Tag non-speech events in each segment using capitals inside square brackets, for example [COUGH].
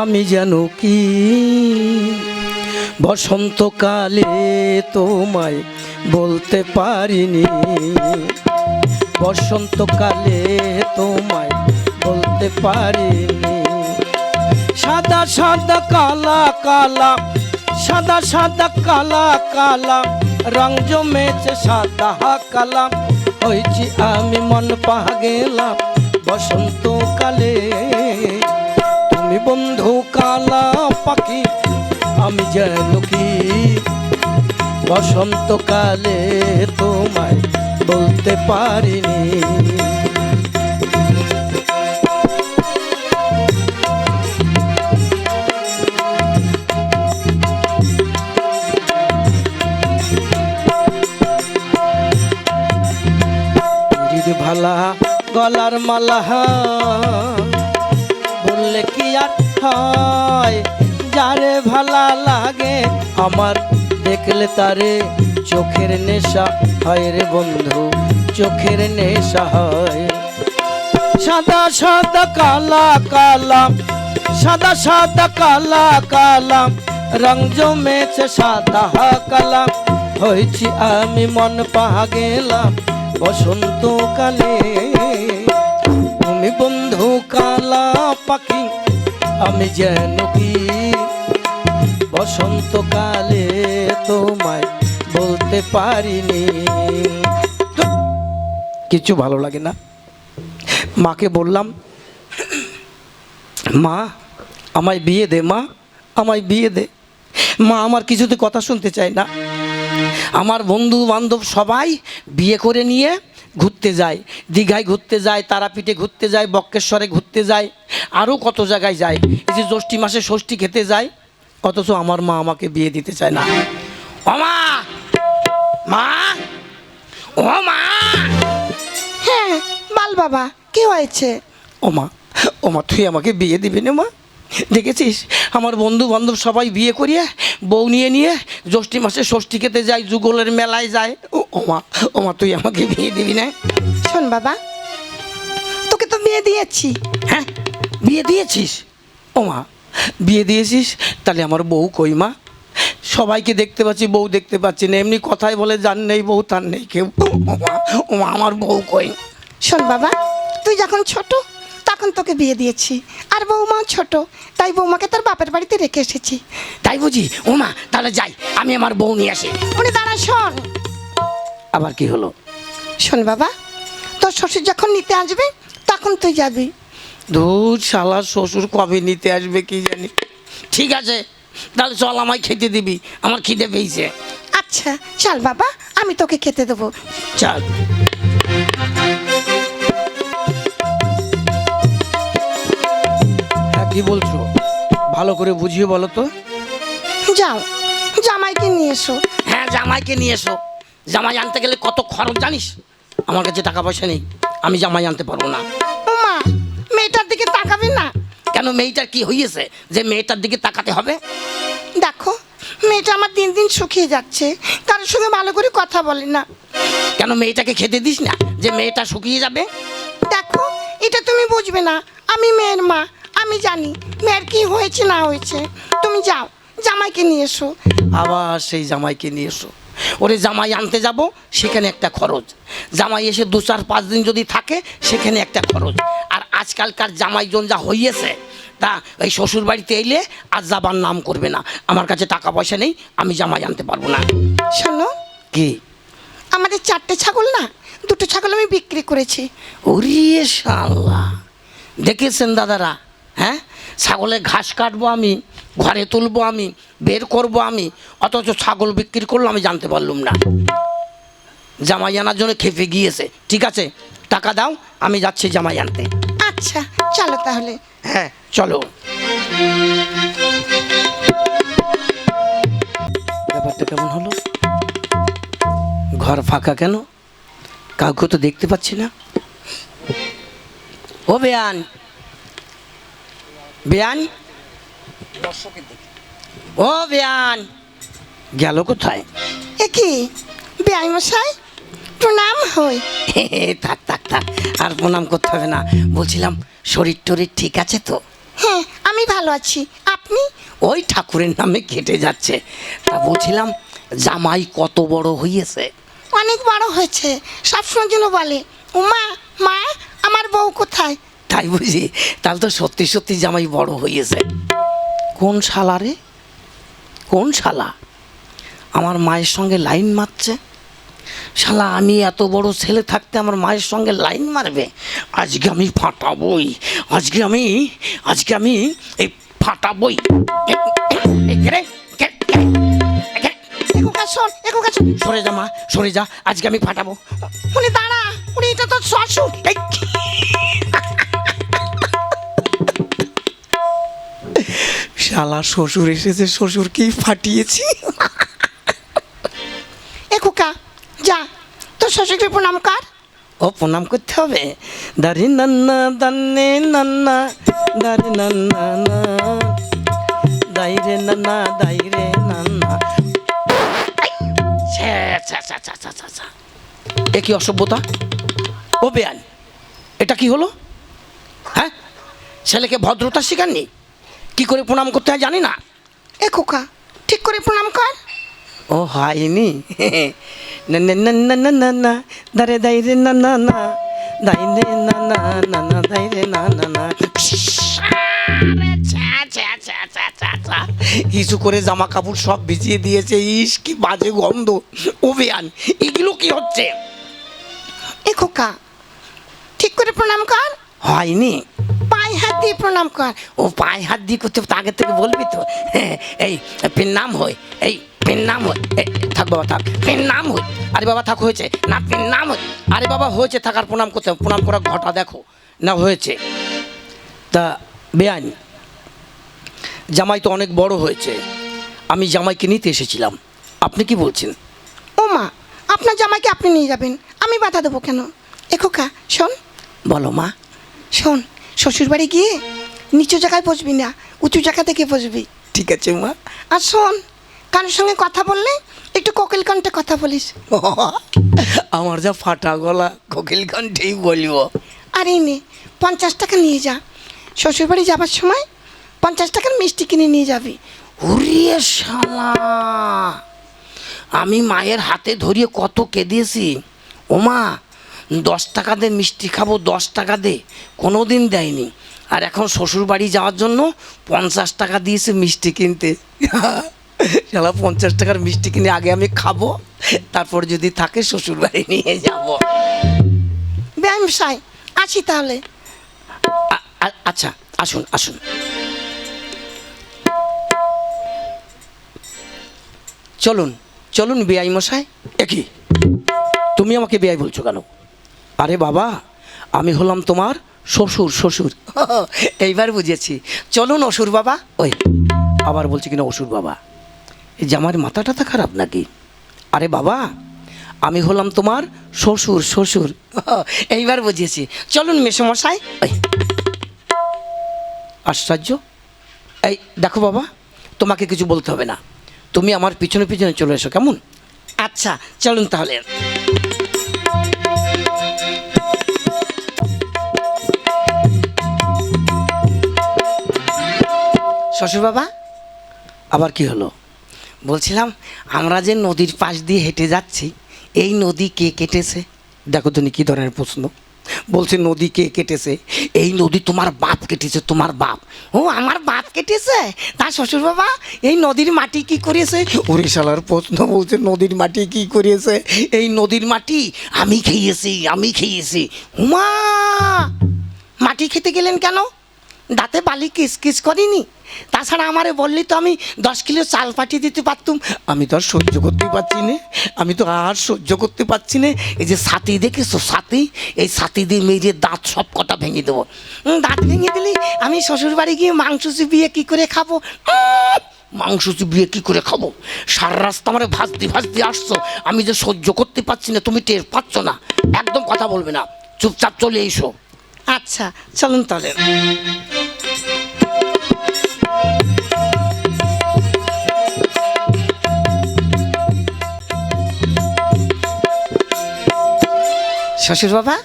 আমি যেন কি? বসন্তকালে তোমায় বলতে পারিনি। বসন্তকালে তোমায় বলতে পারিনি। সাদা সাদা কালা কালা, সাদা সাদা কালা কালা, রং জমেছে সাদা কালা। হয়েছি আমি মন পাহা গেলাম বসন্তকালে বন্ধু কালা পাখি আমি যেন কি? বসন্তকালে তোমায় বলতে পারিনি। ভালা গলার মালা আর হয়। যারে ভালা লাগে আমার, দেখলে তারে চোখের নেশা হয় রে বন্ধু, চোখের নেশা হয়। সাদা সাদা কালা কালা, সাদা সাদা কালা কালা, রং জমেছে সাদা কালা। হয়েছি আমি মন পাহা গেলাম বসন্তকালে তুমি বন্ধু কালা পাখি আমি যেন কি? বসন্তকালে তোমায় বলতে পারিনি। কিছু ভালো লাগে না। মাকে বললাম, মা, আমায় বিয়ে দে, মা, আমায় বিয়ে দে। মা আমার কিছুতে কথা শুনতে চায় না। আমার বন্ধু বান্ধব সবাই বিয়ে করে নিয়ে ঘুরতে যায় দীঘায় ঘুরতে যায় তারাপীঠে ঘুরতে যায় বক্কেশ্বরে ঘুরতে যায় আরও কত জায়গায় যায়। এই যে জ্যৈষ্ঠী মাসে ষষ্ঠী খেতে যায় অথচ আমার মা আমাকে বিয়ে দিতে চায় না। ও মা! ও মা! হ্যাঁ বাল বাবা কি হয়েছে? ও মা ও মা তুই আমাকে বিয়ে দিবি না মা? দেখেছিস? আমার বন্ধু বান্ধব সবাই বিয়ে করিয়ে বউ নিয়ে নিয়ে জ্যৈষ্ঠী মাসে ষষ্ঠী খেতে যায় যুগলের মেলায় যায়। ও ও মা ও মা তুই আমাকে বিয়ে দিবি না? শোন বাবা তোকে তো বিয়ে দিয়েছি। হ্যাঁ বিয়ে দিয়েছিস? ওমা বিয়ে দিয়েছিস? তাহলে আমার বউ কই মা? সবাইকে দেখতে পাচ্ছি বউ দেখতে পাচ্ছি না। এমনি কথাই বলে যার নেই বউ তার নেই কেউ। ও মা ও মা আমার বউ কই শোন বাবা তুই যখন ছোট তখন তোকে বিয়ে দিয়েছি। আর বৌমাও ছোট তাই বৌমাকে তোর বাপের বাড়িতে রেখে এসেছি। তাই বুঝি? ও মা তাহলে যাই আমি আমার বউ নিয়ে আসি। উনি দাঁড়া শোন। আবার কি হলো? শোন বাবা তোর শ্বশুর যখন নিতে আসবে তখন তুই যাবি। দূর শালা শ্বশুর কবে নিতে আসবে কি জানি। ঠিক আছে তাহলে চল আমায় খেতে দিবি আমার খিদে পেয়েছে। আচ্ছা চল বাবা আমি তোকে খেতে দেবো। চল। কি বলছো? ভালো করে বুঝিয়ে বলো তো। যাও জামাইকে নিয়ে এসো। হ্যাঁ জামাইকে নিয়ে এসো। জামাই আনতে গেলে কত খরচ জানিস? আমার কাছে টাকা পয়সা নেই আমি জামাই আনতে পারব না। মা মেয়েটার দিকে তাকাবি না। কেন মেয়েটার কি হয়েছে যে মেয়েটার দিকে তাকাতে হবে? দেখো মেয়েটা আমার দিন দিন শুকিয়ে যাচ্ছে কারোর সঙ্গে ভালো করে কথা বলে না। কেন মেয়েটাকে খেতে দিস না যে মেয়েটা শুকিয়ে যাবে? দেখো এটা তুমি বুঝবে না আমি মেয়ের মা। আমি জানি মেয়ের কি হয়েছে না হয়েছে। তুমি যাও জামাইকে নিয়ে এসো। আবার সেই জামাইকে নিয়ে এসো। ওরে জামাই আনতে যাব সেখানে একটা খরচ। জামাই এসে দু চার পাঁচ দিন যদি থাকে সেখানে একটা খরচ। আর আজকালকার জামাইজন যা হইয়েছে তা এই শ্বশুর বাড়িতে এলে আর যাবার নাম করবে না। আমার কাছে টাকা পয়সা নেই আমি জামাই আনতে পারব না। শোনো কি? আমাদের চারটে ছাগল না দুটো ছাগল আমি বিক্রি করেছি। ওরিয়ে শাল্লা দেখেছেন দাদারা? হ্যাঁ? ছাগলের ঘাস কাটবো আমি ঘরে তুলবো আমি বের করব আমি অথচ ছাগল বিক্রি করল আমি জানতে পারলুম না। জামাই আনার জন্য খেপে গিয়েছে ঠিক আছে? টাকা দাও আমি যাচ্ছি জামাই আনতে। আচ্ছা চলো তাহলে। হ্যাঁ চলো। ব্যাপারটা কেমন হলো? ঘর ফাঁকা কেন? কাউকে তো দেখতে পাচ্ছি না। ও বেয়ান বেয়ান? ও বেয়ান গেল কোথায়? এ কি? বেআই মশাই প্রণাম হই। থাক থাক থাক আর প্রণাম করতে হবে না। বলছিলাম শরীর টরীর ঠিক আছে তো? হ্যাঁ আমি ভালো ভালো আছি। আপনি? ওই ঠাকুরের নামে কেটে যাচ্ছে। তা বলছিলাম জামাই কত বড় হইয়েছে? অনেক বড় হয়েছে সবসময় জন্য বলে। উমা মা আমার বউ কোথায়? তাই বুঝি? তাহলে তো সত্যি সত্যি জামাই বড় হয়েছে কোন শালা রে? কোন শালা? আমার মায়ের সঙ্গে লাইন মারছে? শালা, আমি এত বড় ছেলে থাকতে আমার মায়ের সঙ্গে লাইন মারবে? আজকে আমি ফাটাবই আজকে আমি আজকে আমি এই ফাটাবই সরে যা মা, সরে যা। আজকে আমি ফাটাবো। উনি দাঁড়া, উনি এটা তো শ্বশুর শালা শ্বশুর এসেছে শ্বশুরকেই ফাটিয়েছি। এখোকা যা তোর শ্বশুরকে প্রণাম কর। ও প্রণাম করতে হবে? দারি নান্না দান্নে নান্না দারি নান্না না। দাইরে নান্না দাইরে নান্না। এ কি অসভ্যতা? ও বেয়ান এটা কি হলো? হ্যাঁ? ছেলেকে ভদ্রতা শেখাননি? কি করে প্রণাম করতে হয় জানি না এখোকা ঠিক করে প্রণাম কর ও হয়নি না না না না না না না দারে দাই রে না না না দাই রে না না না না দাই রে না না না হিসু করে জামা কাপড় সব ভিজিয়ে দিয়েছে ইস কি বাজে গন্ধ ও বেয়ান এগুলো কি হচ্ছে এখোকা ঠিক করে প্রণাম কর হয়নি হাত দিয়ে প্রণাম কর। ও পায়ে হাত দিয়ে করতে আগে থেকে বলবি তো? হ্যাঁ, এই পেন নাম হয় এই পেন নাম হয় এই, থাক বাবা থাক পেন নাম হয়। আরে বাবা থাক হয়েছে। না পেন নাম হয়। আরে বাবা হয়েছে থাকার প্রণাম করতে প্রণাম করার ঘটা দেখো। না হয়েছে। তা বেআইন জামাই তো অনেক বড় হয়েছে। আমি জামাইকে নিতে এসেছিলাম। আপনি কি বলছেন? ও মা আপনার জামাইকে আপনি নিয়ে যাবেন। আমি বাধা দেবো কেন? এখোকা শোন। বলো মা। শোন শ্বশুর বাড়ি গিয়ে নিচু জায়গায় বসবি না উঁচু জায়গা থেকে বসবি। ঠিক আছে মা। আর শোন কারোর সঙ্গে কথা বললে একটু কোকিল কণ্ঠে কথা বলিস। [LAUGHS] আমার যা ফাটা গলা কোকিল কণ্ঠেই বলব। আর এই নে পঞ্চাশ টাকা নিয়ে যা। শ্বশুর বাড়ি যাবার সময় পঞ্চাশ টাকার মিষ্টি কিনে নিয়ে যাবি। উড়িয়ে শালা। আমি মায়ের হাতে ধরিয়ে কত কেঁদেছি। ওমা দশ টাকা দে মিষ্টি খাব দশ টাকা দে। কোনো দিন দেয়নি। আর এখন শ্বশুর বাড়ি যাওয়ার জন্য পঞ্চাশ টাকা দিয়েছে মিষ্টি কিনতে। [LAUGHS] শালা পঞ্চাশ টাকার মিষ্টি কিনে আগে আমি খাব তারপর যদি থাকে শ্বশুর বাড়ি নিয়ে যাব। ব্যায়াম সাই আসি তাহলে আচ্ছা আসুন আসুন। চলুন চলুন বেআই মশাই। একই তুমি আমাকে বেআই বলছো কেন? আরে বাবা আমি হলাম তোমার শ্বশুর শ্বশুর। [LAUGHS] এইবার বুঝেছি। চলুন অসুর বাবা। ওই। আবার বলছি কিনা অসুর বাবা? এই যে আমার মাথা টাথা খারাপ নাকি? আরে বাবা আমি হলাম তোমার শ্বশুর শ্বশুর। [LAUGHS] এইবার বুঝেছি। চলুন মেসমশাই। ওই। আশ্চর্য। এই দেখো বাবা তোমাকে কিছু বলতে হবে না। তুমি আমার পিছনে পিছনে চলে এসো কেমন? আচ্ছা চলুন তাহলে। শ্বশুর বাবা আবার কি হলো? বলছিলাম আমরা যে নদীর পাশ দিয়ে হেঁটে যাচ্ছি এই নদী কে কেটেছে? দেখো তুমি কী ধরনের প্রশ্ন। বলছে নদী কে কেটেছে? এই নদী তোমার বাপ কেটেছে তোমার বাপ। ও আমার বাপ কেটেছে? তা শ্বশুর বাবা এই নদীর মাটি কি করেছে? ওরে শালার প্রশ্ন বলছে নদীর মাটি কি করেছে? এই নদীর মাটি আমি খেয়েছি আমি খেয়েছি। হুমা মাটি খেতে গেলেন কেন? দাঁতে বালি কিস কিস করিনি। তাছাড়া আমারে বললি তো আমি দশ কিলো চাল পাঠিয়ে দিতে পারতুম। আমি তো আর সহ্য করতে পারছি না। আমি তো আর সহ্য করতে পারছি না। এই যে সাথী দেখেছ সাথী? এই সাথী দিয়ে মেয়ের দাঁত সব কটা ভেঙে দেবো। দাঁত ভেঙে দিলি, আমি শ্বশুর বাড়ি গিয়ে মাংস চিবিয়ে কী করে খাব? মাংস চিবিয়ে কী করে খাব? সারা রাস্তা আমার ভাজতে ভাজতে আসছো। আমি যে সহ্য করতে পারছি না, তুমি টের পাচ্ছ না। একদম কথা বলবে না। চুপচাপ চলে এসো। আচ্ছা চলুন তাহলে। শ্বশুর বাবা,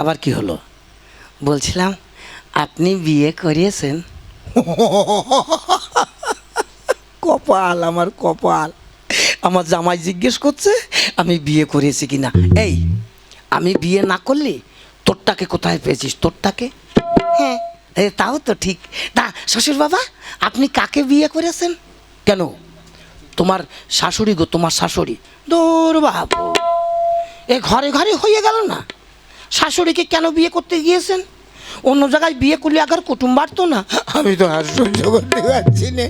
আবার কি হলো? বলছিলাম, আপনি বিয়ে করিয়েছেন। কপাল, আমার কপাল। আমার জামাই জিজ্ঞেস করছে, আমি বিয়ে করেছি কিনা। এই, আমি বিয়ে না করলে তোরটাকে কোথায় পেয়েছিস? তোরটাকে? হ্যাঁ। এ তাও তো ঠিক। তা শ্বশুর বাবা আপনি কাকে বিয়ে করেছেন? কেন? তোমার শাশুড়ি গো তোমার শাশুড়ি। দূর বাবু। এ ঘরে ঘরে হয়ে গেল না। শাশুড়িকে কেন বিয়ে করতে গিয়েছেন? অন্য জায়গায় বিয়ে করলে আগার কুটুম বাড়তো না। আমি তো আর সহ্য করতে পারছি না।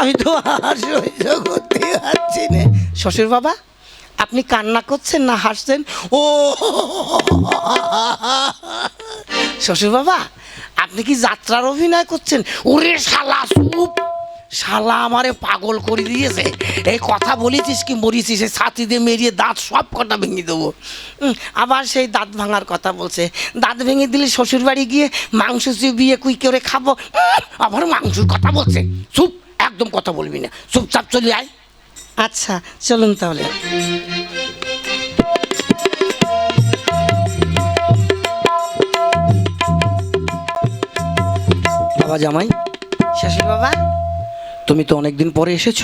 আমি তো আর সহ্য করতে পারছি না। শ্বশুর বাবা আপনি কান্না করছেন না হাসছেন? ও! শ্বশুর বাবা আপনি কি যাত্রার অভিনয় করছেন? ওরে শালা সুপ শালা আমারে পাগল করে দিয়েছে। এই কথা বলেছিস কি মরিছিস? এই ছাতি দিয়ে মেরিয়ে দাঁত সব কটা ভেঙে দেবো। আবার সেই দাঁত ভাঙার কথা বলছে। দাঁত ভেঙে দিলে শ্বশুর বাড়ি গিয়ে মাংস বিয়ে কুই করে খাব। আবার মাংসর কথা বলছে। চুপ! একদম কথা বলবি না। চুপচাপ চলে আয়। আচ্ছা চলুন তাহলে। বাবা জামাই শ্বশুর বাবা? তুমি তো অনেক দিন পরে এসেছ।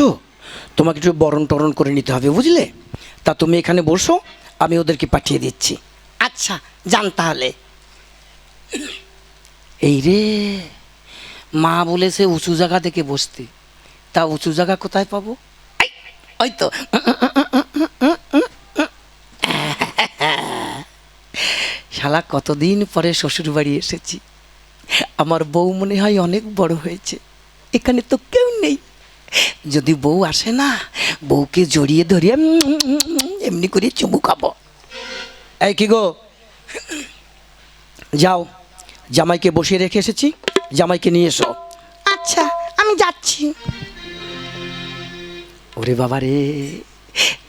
তোমাকে একটু বরণ টরণ করে নিতে হবে বুঝলে? তা তুমি এখানে বসো আমি ওদেরকে পাঠিয়ে দিচ্ছি। আচ্ছা যান তাহলে। এই রে মা বলেছে উঁচু জায়গা থেকে বসতে। তা উঁচু জায়গা কোথায় পাবো? ওই শালা কতদিন পরে শ্বশুর বাড়ি এসেছি। আমার বউ মনে হয় অনেক বড় হয়েছে। এখানে তো কেউ নেই। যদি বউ আসে না বউকে জড়িয়ে ধরিয়ে এমনি করে চুমু খাব। এই কি গো? যাও জামাইকে বসিয়ে রেখে এসেছি। জামাইকে নিয়ে এসো। আচ্ছা আমি যাচ্ছি। ওরে বাবা রে,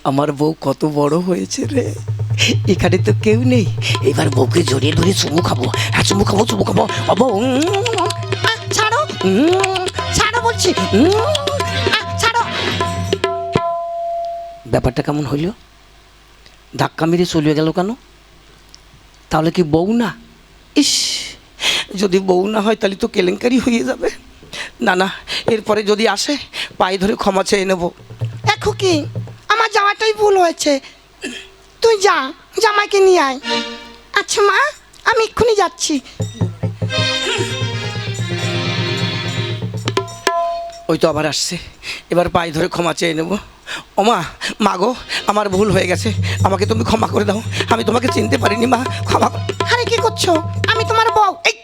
আমার বউ কত বড় হয়েছে রে। এখানে তো কেউ নেই। এবার বউকে জড়িয়ে ধরে চুমু খাব। হ্যাঁ চুমু খাব চুমু খাব। অব ছাড়ো। ছাড়ো বলছি। ব্যাপারটা কেমন হইল? ধাক্কা মেরে চলে গেল কেন? তাহলে কি বউ না? ইস, যদি বউ না হয় তাহলে তো কেলেঙ্কারি হয়ে যাবে। না না, এরপরে যদি আসে, পায়ে ধরে ক্ষমা চেয়ে নেব। দেখো কি আমার যাওয়াটাই ভুল হয়েছে। তুই যা জামাইকে নিয়ে আয়। আচ্ছা মা আমি এক্ষুনি যাচ্ছি। ওই তো আবার আসছে। এবার পায়ে ধরে ক্ষমা চেয়ে নেব। ওমা মা গো আমার ভুল হয়ে গেছে। আমাকে তুমি ক্ষমা করে দাও। আমি তোমাকে চিনতে পারিনি মা ক্ষমা আরে কি করছ? আমি তোমার বউ। এই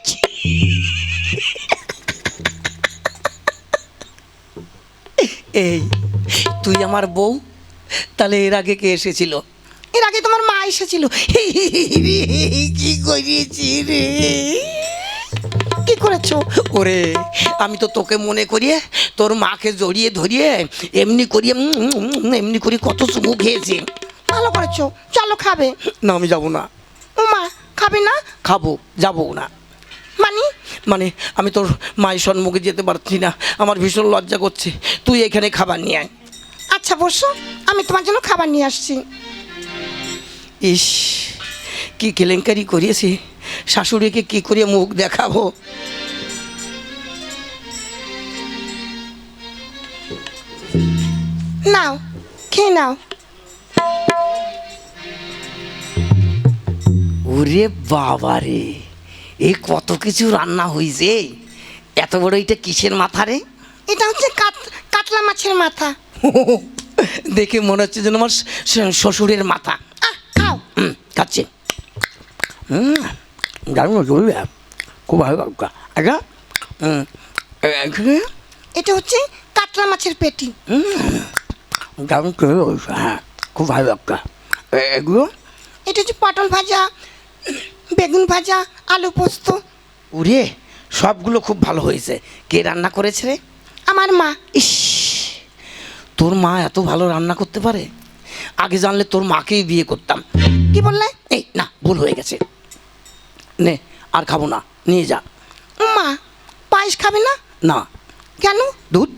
এই তুই আমার বউ? তাহলে এর আগে কে এসেছিল? এর আগে তোমার মা এসেছিল। কি করিয়েছি রে? কি করেছ? ওরে আমি তো তোকে মনে করিয়ে তোর মাকে জড়িয়ে ধরিয়ে এমনি করিয়ে এমনি করি কত চুমু খেয়েছি। ভালো করেছ। চলো খাবে। না আমি যাব না। ও মা খাবে না? খাব যাব না। মানি? মানে আমি তোর মায়ের সম্মুখে যেতে পারছি না। আমার ভীষণ লজ্জা করছে। তুই এখানে খাবার নিয়ে আয়। আচ্ছা বসো। আমি তোমার জন্য খাবার নিয়ে আসছি। ইস কি কেলেঙ্কারি করিয়েছি। শাশুড়িকে কি করে মুখ দেখাবো? নাও খেয়ে নাও। ওরে বাবা রে এই কত কিছু রান্না হয়েছে এত বড় এটা কিসের মাথা রে? এটা হচ্ছে কাত কাতলা মাছের মাথা। [LAUGHS] দেখে মনে হচ্ছে যেন আমার শ্বশুরের মাথা। খাও। হুম খাচ্ছে। দারুণ চলবে খুব ভালো আচ্ছা এটা হচ্ছে কাতলা মাছের পেটি। দারুণ চলবে হ্যাঁ খুব ভালো লাগবে এগুলো? এটা হচ্ছে পটল ভাজা বেগুন ভাজা আলু পোস্ত। উরে সবগুলো খুব ভালো হয়েছে। কে রান্না করেছে রে? আমার মা। ইস। তোর মা এত ভালো রান্না করতে পারে? আগে জানলে তোর মাকেই বিয়ে করতাম। কি বললে? এই না ভুল হয়ে গেছে। নে আর খাব না নিয়ে যা। মা পায়েস খাবে না? না। কেন? দুধ।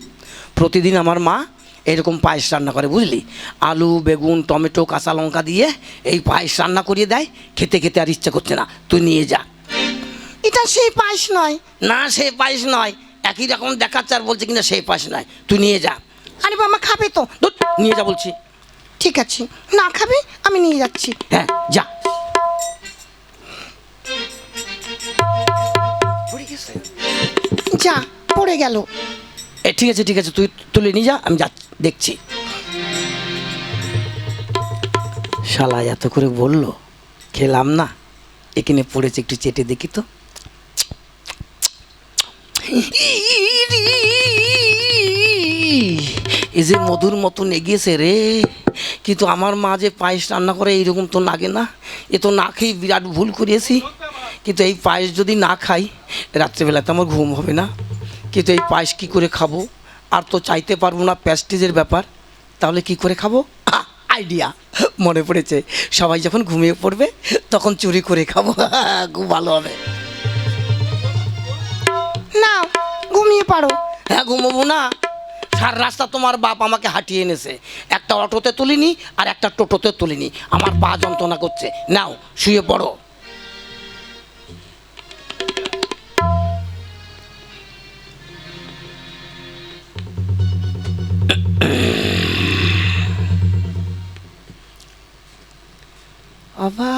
প্রতিদিন আমার মা এরকম পায়েস রান্না করে বুঝলি? আলু বেগুন টমেটো কাঁচা লঙ্কা দিয়ে এই পায়েস রান্না করিয়ে দেয়। খেতে খেতে আর ইচ্ছা করছে না। তুই নিয়ে যা। এটা সেই পায়েস নয়। না সেই পায়েস নয়। একই রকম দেখাচ্ছে আর বলছে কিনা সেই পায়েস নয়। তুই নিয়ে যা। আরে বাবা খাবে তো। নিয়ে যা বলছি। ঠিক আছে। না খাবে আমি নিয়ে যাচ্ছি। হ্যাঁ যা। পড়ে যা পড়ে গেল। এ ঠিক আছে ঠিক আছে তুই তুলে নিয়ে যা আমি যা দেখছি। শালা এত করে বলল খেলাম না। এখানে পড়েছে একটু চেটে দেখি তো। এই যে মধুর মতন এগিয়েছে রে কিন্তু আমার মা যে পায়েস রান্না করে এইরকম তো লাগে না। এ তো না খেয়ে বিরাট ভুল করিয়েছি কিন্তু এই পায়েস যদি না খাই রাত্রেবেলাতে আমার ঘুম হবে না। কিন্তু এই পায়েস কী করে খাব? আর তো চাইতে পারব না প্যাস্টিজের ব্যাপার। তাহলে কি করে খাব? আইডিয়া মনে পড়েছে সবাই যখন ঘুমিয়ে পড়বে তখন চুরি করে খাব। [LAUGHS] খুব ভালো হবে। না ঘুমিয়ে পারো হ্যাঁ ঘুমোবো না। সার রাস্তা তোমার বাপ আমাকে হাঁটিয়ে এনেছে। একটা অটোতে তুলিনি আর একটা টোটোতে তুলিনি। আমার পা যন্ত্রণা করছে। নাও, শুয়ে পড়ো। অবাক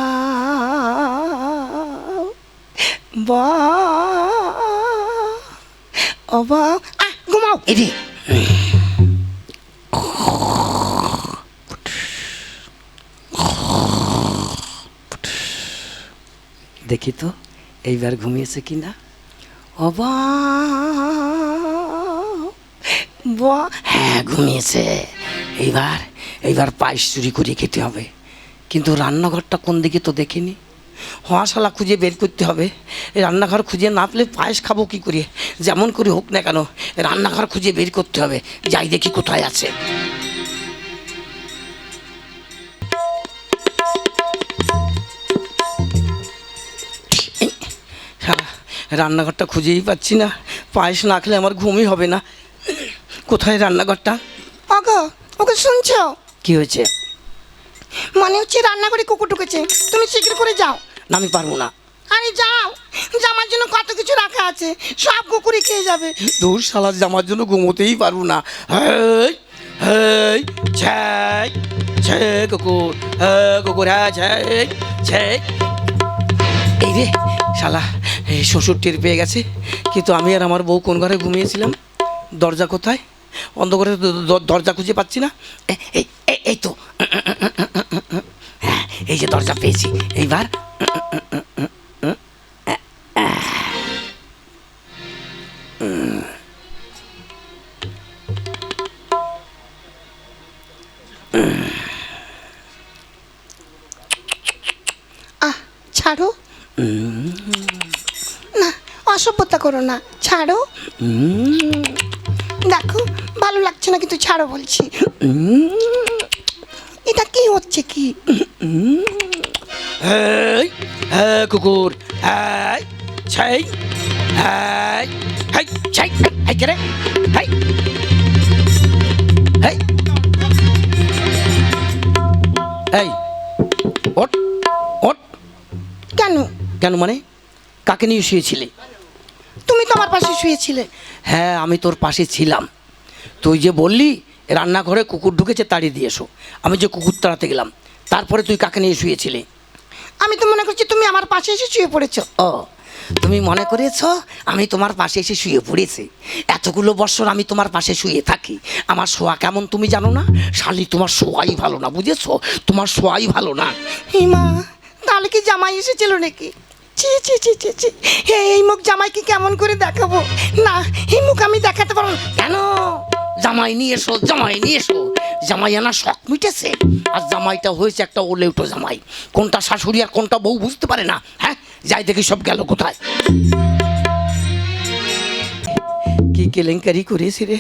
বা অবাক। আহ, ঘুমাও এদি দেখি তো, এইবার ঘুমিয়েছে কি না অবা হ্যাঁ ঘুমিয়েছে। এইবার এইবার পায়েস চুরি করে খেতে হবে। কিন্তু রান্নাঘরটা কোন দিকে তো দেখিনি। হওয়াশালা খুঁজে বের করতে হবে। রান্নাঘর খুঁজে না পেলে পায়েস খাব কি করে? যেমন করে হোক না কেন রান্নাঘর খুঁজে বের করতে হবে। যাই দেখি কোথায় আছে। শালা, রান্নাঘরটা খুঁজেই পাচ্ছি না। পায়েস না খেলে আমার ঘুমই হবে না। কোথায় রান্নাঘরটা? ওগো ওকে শুনছো? কি হয়েছে? মনে হচ্ছে রান্নাঘরে কুকুর ঢুকেছে। তুমি শীঘ্র করে যাও। না আমি পারব না। আরে যাও। জামার জন্য কত কিছু রাখা আছে। সব কুকুরই খেয়ে যাবে। দূর শালা জামার জন্য ঘুমোতেই পারব না। হেই হেই ছ্যাই ছে কুকুর হে কুকুর হ্যাঁ ছ্যাই এই রে শালা এই শ্বশুর টের পেয়ে গেছে। কিন্তু আমি আর আমার বউ কোন ঘরে ঘুমিয়েছিলাম? দরজা কোথায়? অন্ধকারে দরজা খুঁজে পাচ্ছি না। এই এই- তো। হ্যাঁ এই যে দরজা পেয়েছি। এইবার আহ, ছাড়ো। না, অসভ্যতা করো না, ছাড়ো। দেখো, ভালো লাগছে না, কিন্তু ছাড়ো বলছি। এটা কি হচ্ছে কি? হেই হ্যাঁ কুকুর হ্যাঁ ছাই হ্যাঁ হাই ছাই হাই কে রে? হাই। হাই। এই ওট ওট। কেন? কেন মানে? কাকে নিয়ে শুয়েছিলি? তুমি তো আমার পাশে শুয়েছিলে। হ্যাঁ আমি তোর পাশে ছিলাম। তুই যে বললি রান্নাঘরে কুকুর ঢুকেছে তাড়িয়ে দিয়ে এসো। আমি যে কুকুর তাড়াতে গেলাম। তারপরে তুই কাকে নিয়ে শুয়েছিলি? আমি তো মনে করছি তুমি আমার পাশে এসে শুয়ে পড়েছ। ও তুমি মনে করেছ আমি তোমার পাশে এসে শুয়ে পড়েছি? এতগুলো বছর আমি তোমার পাশে শুয়ে থাকি। আমার শোয়া কেমন তুমি জানো না? শালি তোমার শোয়াই ভালো না বুঝেছ? তোমার শোয়াই ভালো না। হিমা তাহলে কি জামাই এসেছিল নাকি? ছি ছি ছি ছি হে, এই মুখ জামাইকে কেমন করে দেখাবো? না এই মুখ আমি দেখাতে পারব না। কেন? জামাই নিয়ে এসো, জামাই নিয়ে এসো। জামাই আনা শখ মিটেছে। আর জামাইটা হয়েছে একটা ওলেউটো জামাই। কোনটা শাশুড়ি আর কোনটা বউ বুঝতে পারে না হ্যাঁ? যাই দেখি সব গেল কোথায়। কি কেলেঙ্কারি করেছি রে।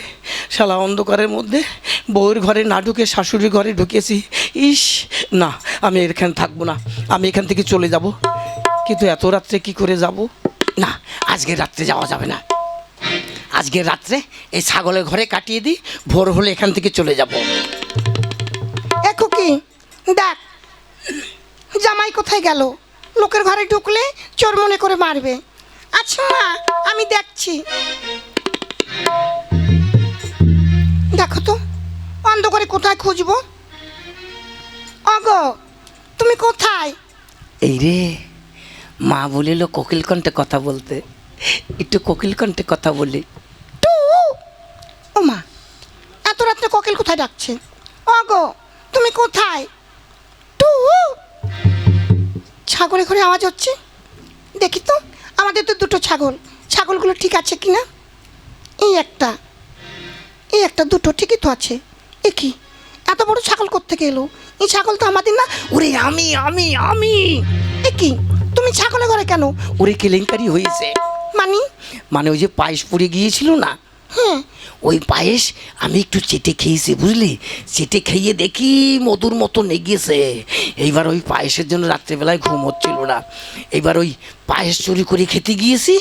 শালা অন্ধকারের মধ্যে বউয়ের ঘরে না ঢুকে শাশুড়ির ঘরে ঢুকেছি। ইস, না, আমি এখানে থাকব না। আমি এখান থেকে চলে যাব। কিন্তু এত রাত্রে কি করে যাব? না, আজকে রাত্রে যাওয়া যাবে না। আজকে রাত্রে এই ছাগলের ঘরে কাটিয়ে দিই ভোর হলে এখান থেকে চলে যাব। একো কি দেখ জামাই কোথায় গেল? লোকের ঘরে ঢুকলে চোর মনে করে মারবে। আচ্ছা মা আমি দেখছি। দেখো তো অন্ধকারে কোথায় খুঁজবো? অগো তুমি কোথায়? এই রে মা বলিল কোকিল কণ্ঠে কথা বলতে। একটু কোকিল কণ্ঠে কথা বলি। ও মা এত রাত্রে কোকিল কোথায় ডাকছে? অগো তুমি কোথায়? টু। ছাগলে ঘরে আওয়াজ হচ্ছে? দেখি তো আমাদের তো দুটো ছাগল। ছাগলগুলো ঠিক আছে কি না এই একটা। এই একটা দুটো ঠিকই তো আছে। এ কি? এত বড় ছাগল কোত্থেকে এলো? এই ছাগল তো আমাদের না? ওরে আমি আমি আমি। এ কি? তুমি ছাগলের ঘরে কেন? ওরে কেলেঙ্কারি হয়েছে। মানে? মানে ওই যে পায়েস পড়ে গিয়েছিল না? হ্যাঁ ওই পায়েস আমি একটু চেটে খেয়েছি, বুঝলি? চেটে খেয়ে দেখি মধুর মতো নেগিয়েছে এইবার ওই পায়েসের জন্য রাত্রেবেলায় ঘুম হচ্ছিল না। এইবার ওই পায়েস চুরি করে খেতে গিয়েছি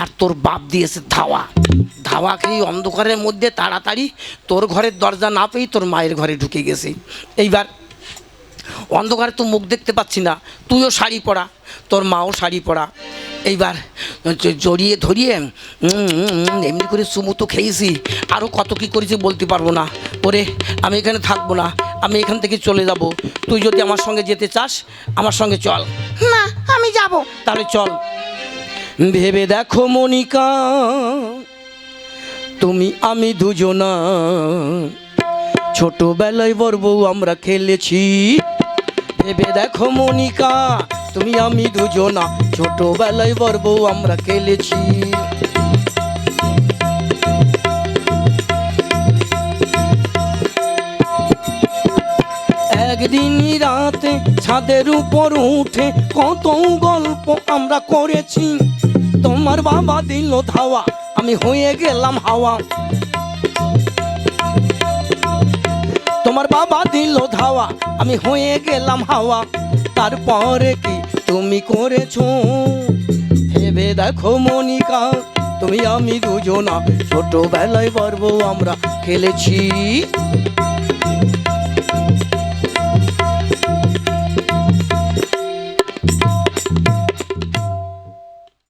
আর তোর বাপ দিয়েছে ধাওয়া। ধাওয়া খেয়ে অন্ধকারের মধ্যে তাড়াতাড়ি তোর ঘরের দরজা না পেয়েই তোর মায়ের ঘরে ঢুকে গেছি। এইবার অন্ধকারে তো মুখ দেখতে পাচ্ছি না, তুইও শাড়ি পরা, তোর মাও শাড়ি পরা। এইবার জড়িয়ে ধরিয়ে এমনি করে সুমুতো খেয়েছি আরও কত কী করেছি বলতে পারব না। ওরে আমি এখানে থাকব না আমি এখান থেকে চলে যাব। তুই যদি আমার সঙ্গে যেতে চাস আমার সঙ্গে চল। না আমি যাব। তাহলে চল। ভেবে দেখো মনিকা তুমি আমি দুজনা। ছোটবেলায় বউ আমরা খেলেছি। ভেবে দেখো মনিকা তুমি আমি দুজনা। ছোটবেলায় বর বউ আমরা খেলেছি। একদিন রাতে ছাদের উপর উঠে কত গল্প আমরা করেছি। তোমার বাবা দিল ধাওয়া, আমি হয়ে গেলাম হাওয়া। তোমার বাবা দিল ধাওয়া, আমি হয়ে গেলাম হাওয়া। তারপরে কি তুমি করেছ? ভেবে দেখো মনিকা তুমি আমি দুজনা। ছোটবেলায় পারব আমরা খেলেছি।